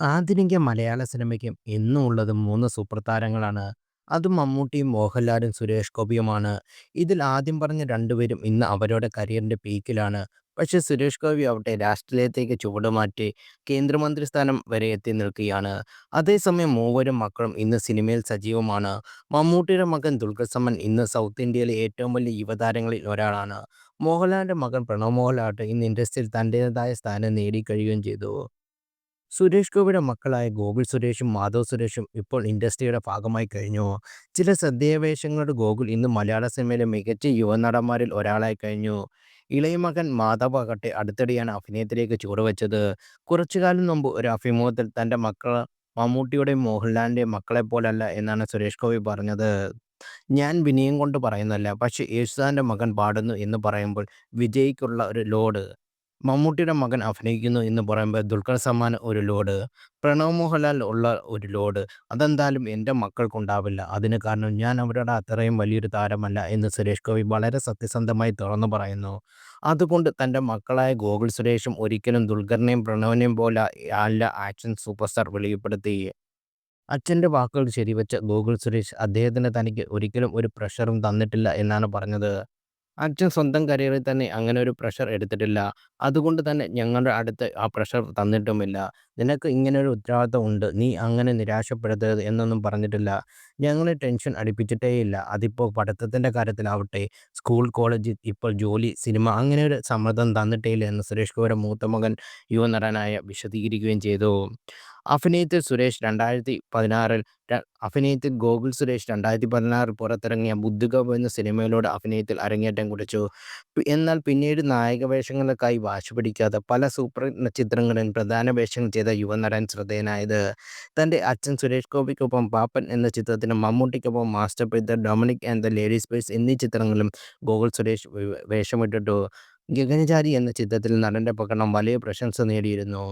ആധുനിക മലയാള സിനിമയ്ക്കും എന്നും ഉള്ളത് മൂന്ന് സൂപ്പർ താരങ്ങളാണ്. അതും മമ്മൂട്ടിയും മോഹൻലാലും സുരേഷ് ഗോപിയുമാണ്. ഇതിൽ ആദ്യം പറഞ്ഞ രണ്ടുപേരും ഇന്ന് അവരുടെ കരിയറിന്റെ പീക്കിലാണ്. പക്ഷേ സുരേഷ് ഗോപി ആവട്ടെ രാഷ്ട്രീയത്തേക്ക് ചുവടുമാറ്റി കേന്ദ്രമന്ത്രി സ്ഥാനം വരെ എത്തി നിൽക്കുകയാണ്. അതേസമയം മൂവരും മക്കളും ഇന്ന് സിനിമയിൽ സജീവമാണ്. മമ്മൂട്ടിയുടെ മകൻ ദുൽഖർ സൽമാൻ ഇന്ന് സൗത്ത് ഇന്ത്യയിലെ ഏറ്റവും വലിയ യുവതാരങ്ങളിൽ ഒരാളാണ്. മോഹൻലാലിന്റെ മകൻ പ്രണവ് മോഹൻലാട്ട് ഇന്ന് ഇൻഡസ്ട്രിയിൽ തന്റേതായ സ്ഥാനം നേടിക്കഴിയുകയും ചെയ്തു. സുരേഷ് ഗോപിയുടെ മക്കളായ ഗോകുൽ സുരേഷും മാധവ് സുരേഷും ഇപ്പോൾ ഇൻഡസ്ട്രിയുടെ ഭാഗമായി കഴിഞ്ഞു. ചില ശ്രദ്ധേയ വേഷങ്ങളോടെ ഗോകുൽ ഇന്ന് മലയാള സിനിമയിലെ മികച്ച യുവനടന്മാരിൽ ഒരാളായി കഴിഞ്ഞു. ഇളയമകൻ മാധവ് ആകട്ടെ അടുത്തിടെയാണ് അഭിനയത്തിലേക്ക് ചുവടുവെച്ചത്. കുറച്ചുകാലം മുമ്പ് ഒരു അഭിമുഖത്തിൽ തന്റെ മക്കൾ മമ്മൂട്ടിയുടെയും മോഹൻലാലിന്റെയും മക്കളെ പോലല്ല എന്നാണ് സുരേഷ് ഗോപി പറഞ്ഞത്. ഞാൻ വിനയം കൊണ്ട് പറയുന്നതല്ല. പക്ഷേ യേശുദാന്റെ മകൻ പാടുന്നു എന്ന് പറയുമ്പോൾ വിജയിക്കുള്ള ഒരു ലോഡ്, മമ്മൂട്ടിയുടെ മകൻ അഭിനയിക്കുന്നു എന്ന് പറയുമ്പോൾ ദുൽഖർ സൽമാൻ ഒരു ലോഡ്, പ്രണവ് മോഹൻലാൽ ഉള്ള ഒരു ലോഡ് അതെന്തായാലും എന്റെ മക്കൾക്കുണ്ടാവില്ല. അതിന് കാരണം ഞാൻ അവരുടെ അത്രയും വലിയൊരു താരമല്ല എന്ന് സുരേഷ് ഗോപി വളരെ സത്യസന്ധമായി തുറന്നു പറയുന്നു. അതുകൊണ്ട് തന്റെ മക്കളായ ഗോകുൽ സുരേഷും ഒരിക്കലും ദുൽഖറിനെയും പ്രണവിനെയും പോലെ അല്ല ആക്ഷൻ സൂപ്പർ സ്റ്റാർ വെളിപ്പെടുത്തി. അച്ഛന്റെ വാക്കുകൾ ശരിവെച്ച ഗോകുൽ സുരേഷ് അദ്ദേഹത്തിന് തനിക്ക് ഒരിക്കലും ഒരു പ്രഷറും തന്നിട്ടില്ല എന്നാണ് പറഞ്ഞത്. അച്ഛൻ സ്വന്തം കരിയറിൽ തന്നെ അങ്ങനെ ഒരു പ്രഷർ എടുത്തിട്ടില്ല. അതുകൊണ്ട് തന്നെ ഞങ്ങളുടെ അടുത്ത് ആ പ്രഷർ തന്നിട്ടുമില്ല. നിനക്ക് ഇങ്ങനൊരു ഉത്തരവാദിത്തം ഉണ്ട്. നീ അങ്ങനെ നിരാശപ്പെടരുത് എന്നൊന്നും പറഞ്ഞിട്ടില്ല. ഞങ്ങളെ ടെൻഷൻ അടിപ്പിച്ചിട്ടേയില്ല. അതിപ്പോ പഠിത്തത്തിന്റെ കാര്യത്തിലാവട്ടെ, സ്കൂൾ, കോളേജ്, ഇപ്പോൾ ജോലി, സിനിമ അങ്ങനെ ഒരു സമ്മർദ്ദം തന്നിട്ടേയില്ല എന്ന് സുരേഷ് ഗോപിയുടെ മൂത്ത മകൻ യുവനടനായ വിശദീകരിക്കുകയും ചെയ്തു. അഭിനയത്തിൽ സുരേഷ് രണ്ടായിരത്തി പതിനാറിൽ അഭിനയത്തിൽ ഗോകുൽ സുരേഷ് രണ്ടായിരത്തി പതിനാറിൽ പുറത്തിറങ്ങിയ ബുദ്ധിഗോപം എന്ന സിനിമയിലൂടെ അഭിനയത്തിൽ അരങ്ങേറ്റം കുറിച്ചു. എന്നാൽ പിന്നീട് നായക വേഷങ്ങൾക്കായി വാശി പിടിക്കാതെ പല സൂപ്പർ ചിത്രങ്ങളിൽ പ്രധാന വേഷങ്ങൾ ചെയ്ത യുവനടൻ ശ്രദ്ധേയനായത്. തന്റെ അച്ഛൻ സുരേഷ് ഗോപിക്കൊപ്പം പാപ്പൻ എന്ന ചിത്രത്തിന് മമ്മൂട്ടിക്കൊപ്പം master പിത്തർ Dominic and the ladies space എന്നീ ചിത്രങ്ങളിലും ഗോകുൽ സുരേഷ് വേഷമിട്ടിട്ടു. ഗഗനചാരി എന്ന ചിത്രത്തിൽ നടന്റെ പ്രകടനം വലിയ പ്രശംസ നേടിയിരുന്നു.